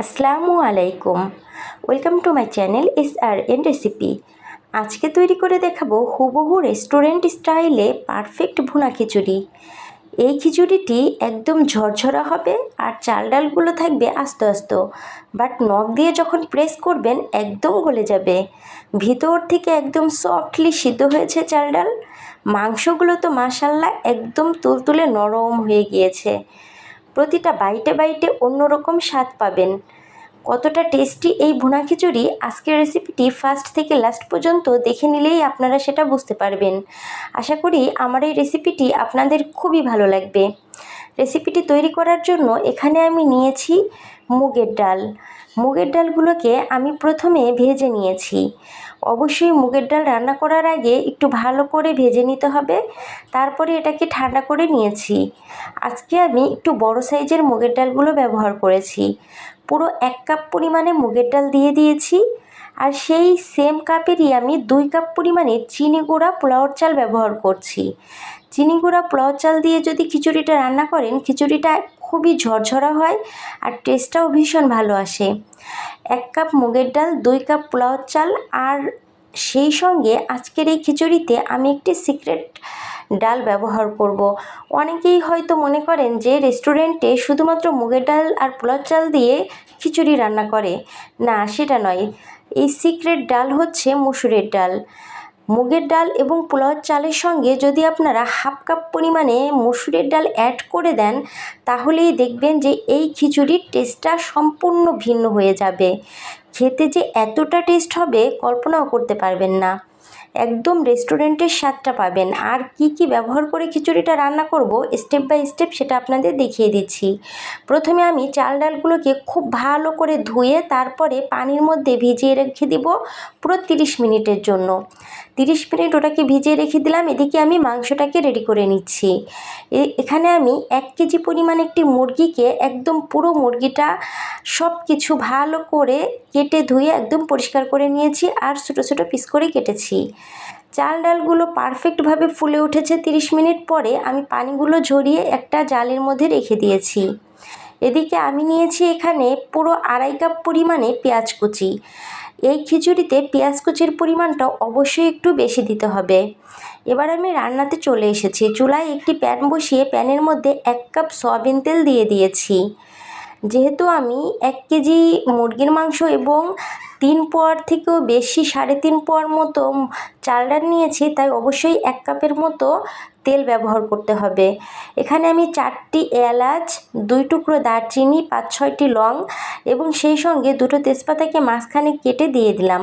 আসসালামু আলাইকুম। Welcome to my channel S R N recipe আজকে তৈরি করে দেখাবো হুবহু রেস্টুরেন্ট স্টাইলে পারফেক্ট ভুনা খিচুড়ি। এই খিচুড়িটি একদম ঝরঝরা হবে আর চাল ডালগুলো থাকবে আস্তে আস্তে। বাট নখ দিয়ে যখন প্রেস করবেন, একদম গলে যাবে। ভিতর থেকে একদম সফটলি সিদ্ধ হয়েছে চাল ডাল। মাংসগুলো তো মাসাল্লাহ একদম তুলতুলে নরম হয়ে গিয়েছে। প্রতিটা বাইটে বাইটে অন্যরকম স্বাদ পাবেন। কতটা টেস্টি এই ভুনা খিচুড়ি আজকের রেসিপিটি ফার্স্ট থেকে লাস্ট পর্যন্ত দেখে নিলেই আপনারা সেটা বুঝতে পারবেন। আশা করি আমার এই রেসিপিটি আপনাদের খুবই ভালো লাগবে। রেসিপিটি তৈরি করার জন্য এখানে আমি নিয়েছি মুগের ডাল। মুগের ডালগুলোকে আমি প্রথমে ভেজে নিয়েছি। অবশ্যই মুগের ডাল রান্না করার আগে একটু ভালো করে ভেজে নিতে হবে। তারপরে এটাকে ঠান্ডা করে নিয়েছি। আজকে আমি একটু বড় সাইজের মুগের ডালগুলো ব্যবহার করেছি। পুরো এক কাপ পরিমাণে মুগের ডাল দিয়ে দিয়েছি। আর সেই সেম কাপেরই আমি দুই কাপ পরিমাণে চিনি গুঁড়া পোলাওর চাল ব্যবহার করছি। চিনি গুঁড়া পোলাওর চাল দিয়ে যদি খিচুড়িটা রান্না করেন, খিচুড়িটা খুবই ঝরঝরা হয় আর টেস্টটাও ভীষণ ভালো আসে। এক কাপ মুগের ডাল, দুই কাপ পোলাওর চাল আর সেই সঙ্গে আজকের এই খিচুড়িতে আমি একটি সিক্রেট ডাল ব্যবহার করব। অনেকেই হয়তো মনে করেন যে রেস্টুরেন্টে শুধুমাত্র মুগের ডাল আর পোলার চাল দিয়ে খিচুড়ি রান্না করে। না, সেটা নয়। এই সিক্রেট ডাল হচ্ছে মুসুরের ডাল। মুগের ডাল এবং পোলাওর চালের সঙ্গে যদি আপনারা হাফ কাপ পরিমাণে মসুরের ডাল অ্যাড করে দেন, তাহলেই দেখবেন যে এই খিচুড়ির টেস্টটা সম্পূর্ণ ভিন্ন হয়ে যাবে। খেতে যে এতটা টেস্ট হবে, কল্পনাও করতে পারবেন না। একদম রেস্টুরেন্টের স্বাদটা পাবেন। আর কি কি ব্যবহার করে খিচুড়িটা রান্না করব স্টেপ বাই স্টেপ সেটা আপনাদের দেখিয়ে দিচ্ছি। প্রথমে আমি চাল ডালগুলোকে খুব ভালো করে ধুয়ে তারপরে পানির মধ্যে ভিজিয়ে রেখে দিব পুরো তিরিশ মিনিটের জন্য। তিরিশ মিনিট ওটাকে ভিজিয়ে রেখে দিলাম, এদিকে আমি মাংসটাকে রেডি করে নিচ্ছি। এখানে আমি এক কেজি পরিমাণ একটি মুরগিকে একদম পুরো মুরগিটা সব কিছু ভালো করে কেটে ধুয়ে একদম পরিষ্কার করে নিয়েছি আর ছোটো ছোটো পিস করে কেটেছি। চাল ডালগুলো পারফেক্টভাবে ফুলে উঠেছে তিরিশ মিনিট পরে আমি পানিগুলো ঝরিয়ে একটা জালের মধ্যে রেখে দিয়েছি। এদিকে আমি নিয়েছি এখানে পুরো আড়াই কাপ পরিমাণে পেঁয়াজ কুচি। এই খিচুড়িতে পেঁয়াজ কুচির পরিমাণটা অবশ্যই একটু বেশি দিতে হবে। এবার আমি রান্নাতে চলে এসেছি। চুলায় একটি প্যান বসিয়ে প্যানের মধ্যে এক কাপ সয়াবিন তেল দিয়ে দিয়েছি। যেহেতু আমি এক কেজি মুরগির মাংস এবং তিন পোয়ার থেকেও বেশি সাড়ে তিন পোয়ার মতো চাল ডাল নিয়েছি, তাই অবশ্যই এক কাপের মতো তেল ব্যবহার করতে হবে। এখানে আমি চারটি এলাচ, দুই টুকরো দারচিনি, পাঁচ ছয়টি লং এবং সেই সঙ্গে দুটো তেজপাতাকে মাঝখানে কেটে দিয়ে দিলাম।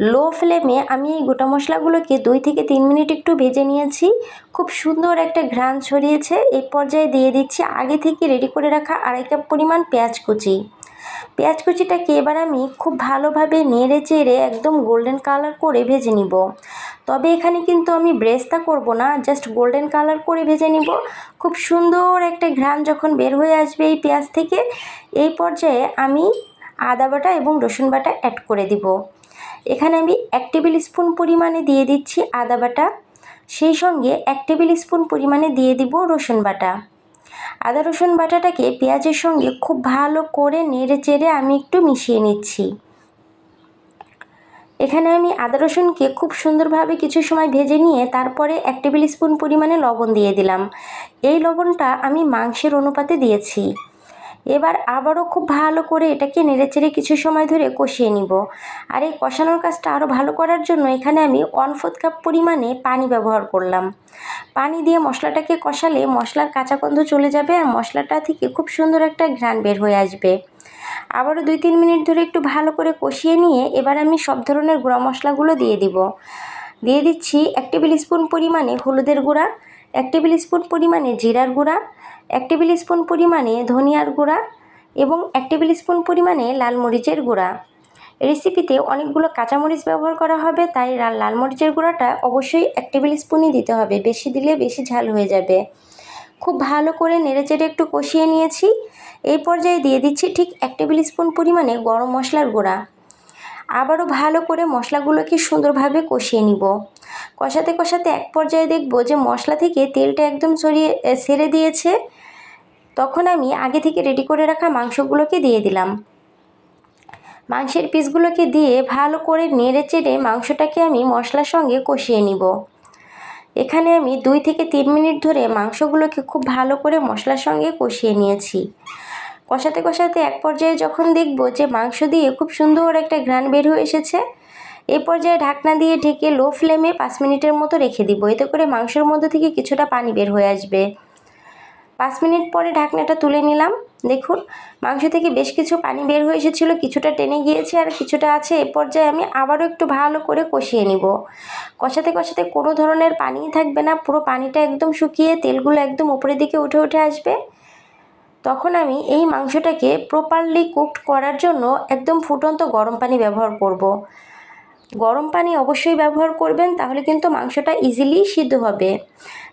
লো ফ্লেমে আমি এই গোটা মশলাগুলোকে দুই থেকে তিন মিনিট একটু ভেজে নিয়েছি। খুব সুন্দর একটা ঘ্রাণ ছড়িয়েছে। এই পর্যায়ে দিয়ে দিচ্ছি আগে থেকে রেডি করে রাখা আড়াই কাপ পরিমাণ পেঁয়াজ কুচি। পেঁয়াজ কুচিটাকে এবার আমি খুব ভালোভাবে নেড়ে চেড়ে একদম গোল্ডেন কালার করে ভেজে নিব। তবে এখানে কিন্তু আমি ব্রেস্তা করব না জাস্ট গোল্ডেন কালার করে ভেজে নিব। খুব সুন্দর একটা ঘ্রাণ যখন বের হয়ে আসবে এই পেঁয়াজ থেকে, এই পর্যায়ে আমি আদা বাটা এবং রসুন বাটা অ্যাড করে দিব। এখানে আমি এক টেবিল স্পুন পরিমাণে দিয়ে দিচ্ছি আদা বাটা। সেই সঙ্গে এক টেবিল স্পুন পরিমাণে দিয়ে দিব রসুন বাটা। আদা রসুন বাটাটাকে পেঁয়াজের সঙ্গে খুব ভালো করে নেড়ে চেড়ে আমি একটু মিশিয়ে নিচ্ছি। এখানে আমি আদা রসুনকে খুব সুন্দরভাবে কিছু সময় ভেজে নিয়ে তারপরে এক টেবিল স্পুন পরিমাণে লবণ দিয়ে দিলাম। এই লবণটা আমি মাংসের অনুপাতে দিয়েছি। এবার আবারও খুব ভালো করে এটাকে নেড়েচেড়ে কিছু সময় ধরে কষিয়ে নিব। আর এই কষানোর কাজটা আরও ভালো করার জন্য এখানে আমি ওয়ান ফোর্থ কাপ পরিমাণে পানি ব্যবহার করলাম। পানি দিয়ে মশলাটাকে কষালে মশলার কাঁচা গন্ধ চলে যাবে আর মশলাটা থেকে খুব সুন্দর একটা ঘ্রাণ বের হয়ে আসবে। আবারও দুই তিন মিনিট ধরে একটু ভালো করে কষিয়ে নিয়ে এবার আমি সব ধরনের গুঁড়া মশলাগুলো দিয়ে দিব। দিয়ে দিচ্ছি এক টেবিল স্পুন পরিমাণে হলুদের গুঁড়া, এক টেবিল স্পুন পরিমাণে জিরার গুঁড়া এক টেবিল স্পুন পরিমাণে ধনিয়ার গুঁড়া এবং এক টেবিল স্পুন পরিমাণে লাল মরিচের গুঁড়া। রেসিপিতে অনেকগুলো কাঁচামরিচ ব্যবহার করা হবে, তাই লাল মরিচের গুঁড়াটা অবশ্যই এক টেবিল স্পুনই দিতে হবে, বেশি দিলে বেশি ঝাল হয়ে যাবে। খুব ভালো করে নেড়েচেড়ে একটু কষিয়ে নিয়েছি। এই পর্যায়ে দিয়ে দিচ্ছি ঠিক এক টেবিল স্পুন পরিমাণে গরম মশলার গুঁড়া। আবারও ভালো করে মশলাগুলোকে সুন্দরভাবে কষিয়ে নিব। কষাতে কষাতে এক পর্যায়ে দেখব যে মশলা থেকে তেলটা একদম সরিয়ে সেরে দিয়েছে। তখন আমি আগে থেকে রেডি করে রাখা মাংসগুলোকে দিয়ে দিলাম। মাংসের পিসগুলোকে দিয়ে ভালো করে নেড়ে চেড়ে মাংসটাকে আমি মশলার সঙ্গে কষিয়ে নিব। এখানে আমি দুই থেকে তিন মিনিট ধরে মাংসগুলোকে খুব ভালো করে মশলার সঙ্গে কষিয়ে নিয়েছি। কষাতে কষাতে এক পর্যায়ে যখন দেখব যে মাংস দিয়ে খুব সুন্দর একটা ঘ্রাণ বের হয়ে এসেছে এই পর্যায়ে ঢাকনা দিয়ে ঢেকে লো ফ্লেমে পাঁচ মিনিটের মতো রেখে দিব। এতে করে মাংসের মধ্যে থেকে কিছুটা পানি বের হয়ে আসবে। পাঁচ মিনিট পরে ঢাকনাটা তুলে নিলাম। দেখুন, মাংস থেকে বেশ কিছু পানি বের হয়ে এসেছিল, কিছুটা টেনে গিয়েছে আর কিছুটা আছে। এ পর্যায়ে আমি আবারও একটু ভালো করে কষিয়ে নিব। কষাতে কষাতে কোনো ধরনের পানি থাকবে না, পুরো পানিটা একদম শুকিয়ে তেলগুলো একদম উপরের দিকে উঠে উঠে আসবে। তখন আমি এই মাংসটাকে প্রপারলি কুকড করার জন্য একদম ফুটন্ত গরম পানি ব্যবহার করব। গরম পানি অবশ্যই ব্যবহার করবেন, তাহলে কিন্তু মাংসটা ইজিলি সিদ্ধ হবে।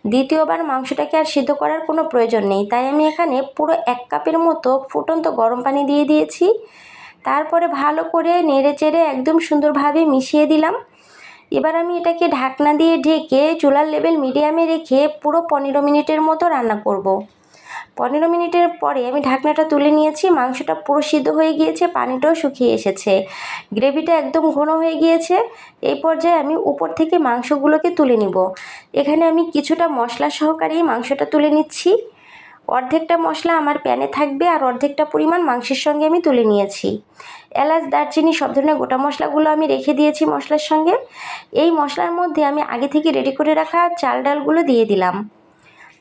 দ্বিতীয়বার মাংসটাকে আর সিদ্ধ করার কোনো প্রয়োজন নেই। তাই আমি এখানে পুরো এক কাপের মতো ফুটন্ত গরম পানি দিয়ে দিয়েছি। তারপরে ভালো করে নেড়ে চেড়ে একদম সুন্দরভাবে মিশিয়ে দিলাম। এবার আমি এটাকে ঢাকনা দিয়ে ঢেকে চুলার লেভেল মিডিয়ামে রেখে পুরো পনেরো মিনিটের মতো রান্না করব। পনেরো মিনিটের পরে আমি ঢাকনাটা তুলে নিয়েছি, মাংসটা পুরো সিদ্ধ হয়ে গিয়েছে, পানিটাও শুকিয়ে এসেছে। গ্রেভিটা একদম ঘন হয়ে গিয়েছে, এই পর্যায়ে আমি উপর থেকে মাংসগুলোকে তুলে নিব। এখানে আমি কিছুটা মশলা সহকারেই মাংসটা তুলে নিচ্ছি। অর্ধেকটা মশলা আমার প্যানে থাকবে আর অর্ধেকটা পরিমাণ মাংসের সঙ্গে আমি তুলে নিয়েছি। এলাচ, দারচিনি সব ধরনের গোটা মশলাগুলো আমি রেখে দিয়েছি মশলার সঙ্গে। এই মশলার মধ্যে আমি আগে থেকে রেডি করে রাখা চাল ডালগুলো দিয়ে দিলাম।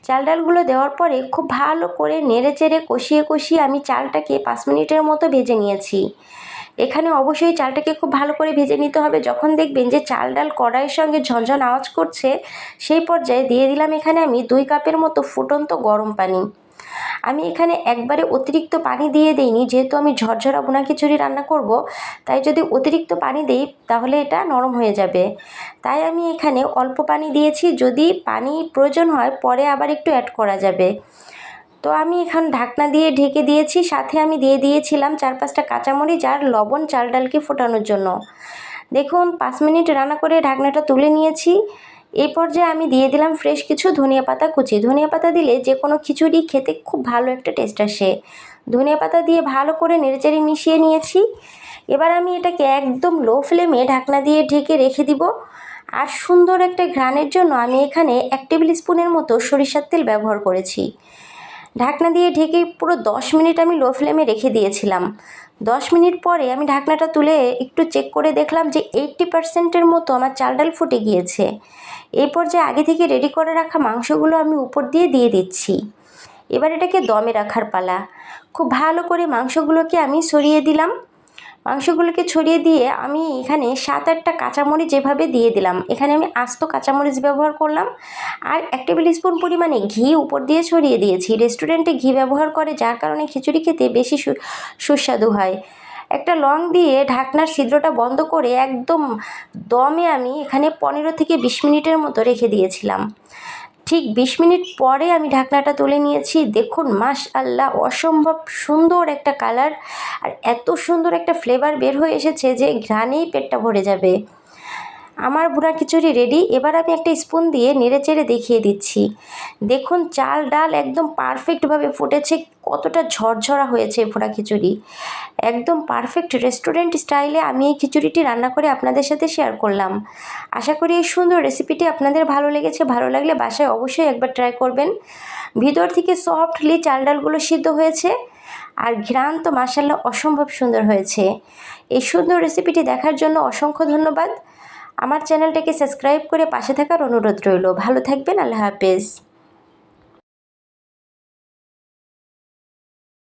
চাল ডালগুলো দেওয়ার পরে খুব ভালো করে নেড়ে চেড়ে কষিয়ে কষিয়ে আমি চালটাকে পাঁচ মিনিটের মতো ভেজে নিয়েছি। এখানে অবশ্যই চালটাকে খুব ভালো করে ভেজে নিতে হবে। যখন দেখবেন যে চাল ডাল কড়াইয়ের সঙ্গে ঝনঝন আওয়াজ করছে, সেই পর্যায়ে দিয়ে দিলাম এখানে আমি দুই কাপের মতো ফুটন্ত গরম পানি। আমি এখানে একবারে অতিরিক্ত পানি দিয়ে দিইনি, যেহেতু আমি ঝরঝরা বোনা খিচুড়ি রান্না করব, তাই যদি অতিরিক্ত পানি দিই, তাহলে এটা নরম হয়ে যাবে। তাই আমি এখানে অল্প পানি দিয়েছি, যদি পানি প্রয়োজন হয়, পরে আবার একটু অ্যাড করা যাবে। তো আমি এখন ঢাকনা দিয়ে ঢেকে দিয়েছি, সাথে আমি দিয়ে দিয়েছিলাম চার পাঁচটা কাঁচামরিচ আর লবণ চাল ডালকে ফোটানোর জন্য। দেখুন, পাঁচ মিনিট রান্না করে ঢাকনাটা তুলে নিয়েছি। এই পর্যায়ে আমি দিয়ে দিলাম ফ্রেশ কিছু ধনিয়া পাতা কুচি। ধনিয়া পাতা দিলে যে কোনো খিচুড়ি খেতে খুব ভালো একটা টেস্ট আসে। ধনিয়া পাতা দিয়ে ভালো করে নেড়েচেড়ে মিশিয়ে নিয়েছি। এবার আমি এটাকে একদম লো ফ্লেমে ঢাকনা দিয়ে ঢেকে রেখে দিব। আর সুন্দর একটা ঘ্রাণের জন্য আমি এখানে এক টেবিল স্পুনের মতো সরিষার তেল ব্যবহার করেছি। ঢাকনা দিয়ে ঢেকে পুরো দশ মিনিট আমি লো ফ্লেমে রেখে দিয়েছিলাম। দশ মিনিট পরে আমি ঢাকনাটা তুলে একটু চেক করে দেখলাম যে এইটটি পার্সেন্টের মতো আমার চাল ডাল ফুটে গিয়েছে। এরপর যে আগে থেকে রেডি করে রাখা মাংসগুলো আমি উপর দিয়ে দিয়ে দিচ্ছি। এবার এটাকে দমে রাখার পালা। খুব ভালো করে মাংসগুলোকে আমি সরিয়ে দিলাম। মাংসগুলোকে ছড়িয়ে দিয়ে আমি এখানে সাত আটটা কাঁচামরিচ যেভাবে দিয়ে দিলাম। এখানে আমি আস্ত কাঁচামরিচ ব্যবহার করলাম আর এক টেবিল স্পুন পরিমাণে ঘি উপর দিয়ে ছড়িয়ে দিয়েছি। রেস্টুরেন্টে ঘি ব্যবহার করে, যার কারণে খিচুড়ি খেতে বেশি সুস্বাদু হয়। একটা লং দিয়ে ঢাকনার ছিদ্রটা বন্ধ করে একদম দমে আমি এখানে পনেরো থেকে বিশ মিনিটের মতো রেখে দিয়েছিলাম। ঠিক বিশ মিনিট পরে আমি ঢাকনাটা তুলে নিয়েছি। দেখুন মাস আল্লাহ অসম্ভব সুন্দর একটা কালার আর এত সুন্দর একটা ফ্লেভার বের হয়ে এসেছে যে ঘ্রাণেই পেটটা ভরে যাবে। আমার বুড়া খিচুড়ি রেডি এবার আমি একটা স্পুন দিয়ে নেড়ে চেড়ে দেখিয়ে দিচ্ছি। দেখুন, চাল, ডাল একদম পারফেক্টভাবে ফুটেছে, কতটা ঝরঝরা হয়েছে ভুড়া খিচুড়ি। একদম পারফেক্ট রেস্টুরেন্ট স্টাইলে আমি এই খিচুড়িটি রান্না করে আপনাদের সাথে শেয়ার করলাম। আশা করি এই সুন্দর রেসিপিটি আপনাদের ভালো লেগেছে। ভালো লাগলে বাসায় অবশ্যই একবার ট্রাই করবেন। ভিতর থেকে সফটলি চাল, ডালগুলো সিদ্ধ হয়েছে আর ঘ্রাণ তো মাসাল্লাহ অসম্ভব সুন্দর হয়েছে। এই সুন্দর রেসিপিটি দেখার জন্য অসংখ্য ধন্যবাদ। আমার চ্যানেলটাকে সাবস্ক্রাইব করে পাশে থাকার অনুরোধ রইল। ভালো থাকবেন আল্লাহ হাফেজ।